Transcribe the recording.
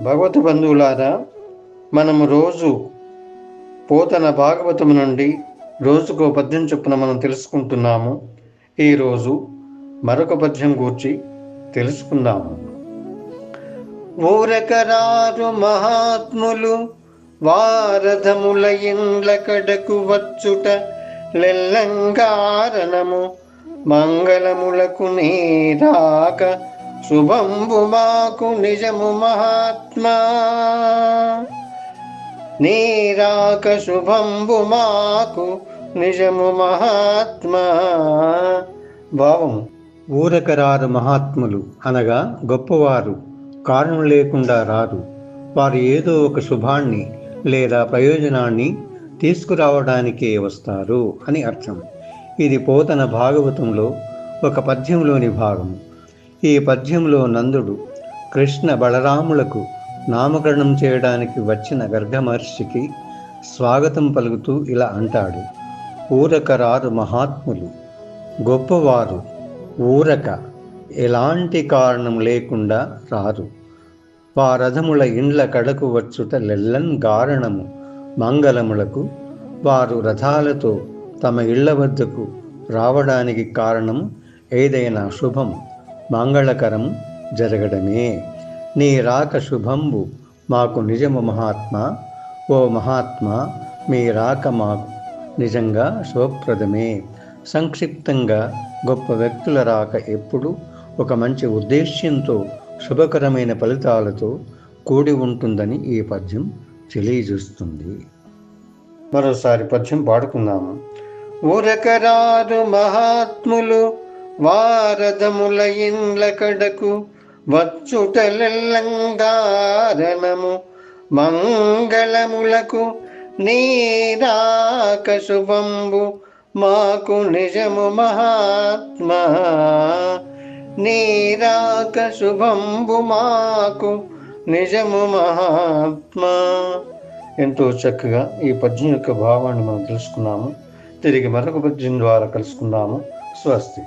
భగవత్ బంధువులారా మనము రోజు పోతన భాగవతం నుండి రోజుకో పద్యం చొప్పున మనం తెలుసుకుంటున్నాము. ఈరోజు మరొక పద్యం గూర్చి తెలుసుకుందాము. ఊరకరారు మహాత్ములు వారధముల ఇండ్ల కడకు వచ్చుట లెల్లంగారణము మంగళములకు నీరాక శుభంబు మాకు నిజము మహాత్మా. నీరాక శుభంబు మాకు నిజము మహాత్మా. భావం ఊరకరారు మహాత్ములు అనగా గొప్పవారు కారణం లేకుండా రారు. వారు ఏదో ఒక శుభాన్ని లేదా ప్రయోజనాన్ని తీసుకురావడానికే వస్తారు అని అర్థం. ఇది పోతన భాగవతంలో ఒక పద్యంలోని భాగము. ఈ పద్యంలో నందుడు కృష్ణ బలరాములకు నామకరణం చేయడానికి వచ్చిన గర్గమహర్షికి స్వాగతం పలుకుతూ ఇలా అంటాడు. ఊరకరారు మహాత్ములు గొప్పవారు ఊరక ఎలాంటి కారణం లేకుండా రారు. వారథముల ఇండ్ల కడకు వచ్చుట లెల్లన్ గారణము మంగళములకు వారు రథాలతో తమ ఇళ్ళ వద్దకు రావడానికి కారణం ఏదైనా శుభం. మంగళకరం జరగడమే. నీ రాక శుభంబు మాకు నిజము మహాత్మా. ఓ మహాత్మా మీ రాక మాకు నిజంగా శుభప్రదమే. సంక్షిప్తంగా గొప్ప వ్యక్తుల రాక ఎప్పుడు ఒక మంచి ఉద్దేశ్యంతో శుభకరమైన ఫలితాలతో కూడి ఉంటుందని ఈ పద్యం తెలియజేస్తుంది. మరోసారి పద్యం పాడుకుందాము. ఊరకరారు మహాత్ములు వారధముల ఇండ్ల కడకు వచ్చుటలెల్లంగారణము మంగళములకు నీరాక శుభంబు. మాకు నిజము మహాత్మా. నీరాక శుభంబు మాకు నిజము మహాత్మా. ఎంతో చక్కగా ఈ పద్యం యొక్క భావాన్ని మనం తెలుసుకున్నాము. తిరిగి మరొక పద్యం ద్వారా కలుసుకున్నాము స్వస్తి.